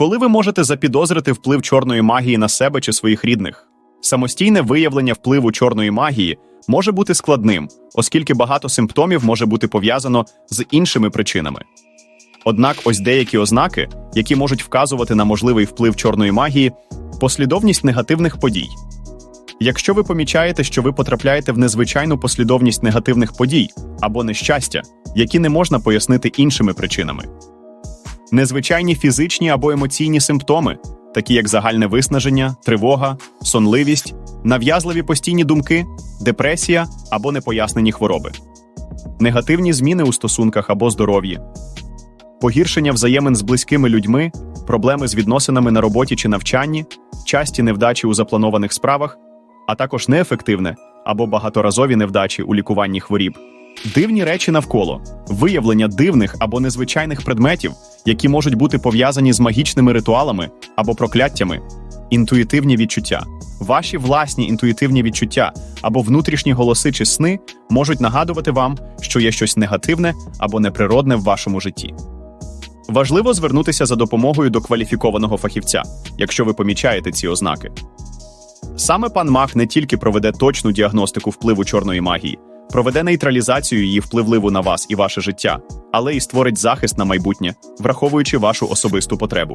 Коли ви можете запідозрити вплив чорної магії на себе чи своїх рідних? Самостійне виявлення впливу чорної магії може бути складним, оскільки багато симптомів може бути пов'язано з іншими причинами. Однак ось деякі ознаки, які можуть вказувати на можливий вплив чорної магії, послідовність негативних подій. Якщо ви помічаєте, що ви потрапляєте в незвичайну послідовність негативних подій або нещастя, які не можна пояснити іншими причинами, незвичайні фізичні або емоційні симптоми, такі як загальне виснаження, тривога, сонливість, нав'язливі постійні думки, депресія або непояснені хвороби, негативні зміни у стосунках або здоров'ї, погіршення взаємин з близькими людьми, проблеми з відносинами на роботі чи навчанні, часті невдачі у запланованих справах, а також неефективне або багаторазові невдачі у лікуванні хворіб. Дивні речі навколо виявлення дивних або незвичайних предметів, які можуть бути пов'язані з магічними ритуалами або прокляттями, інтуїтивні відчуття. Ваші власні інтуїтивні відчуття або внутрішні голоси чи сни можуть нагадувати вам, що є щось негативне або неприродне в вашому житті. Важливо звернутися за допомогою до кваліфікованого фахівця, якщо ви помічаєте ці ознаки. Саме пан Мах не тільки проведе точну діагностику впливу чорної магії, проведе нейтралізацію її впливливу на вас і ваше життя, але й створить захист на майбутнє, враховуючи вашу особисту потребу.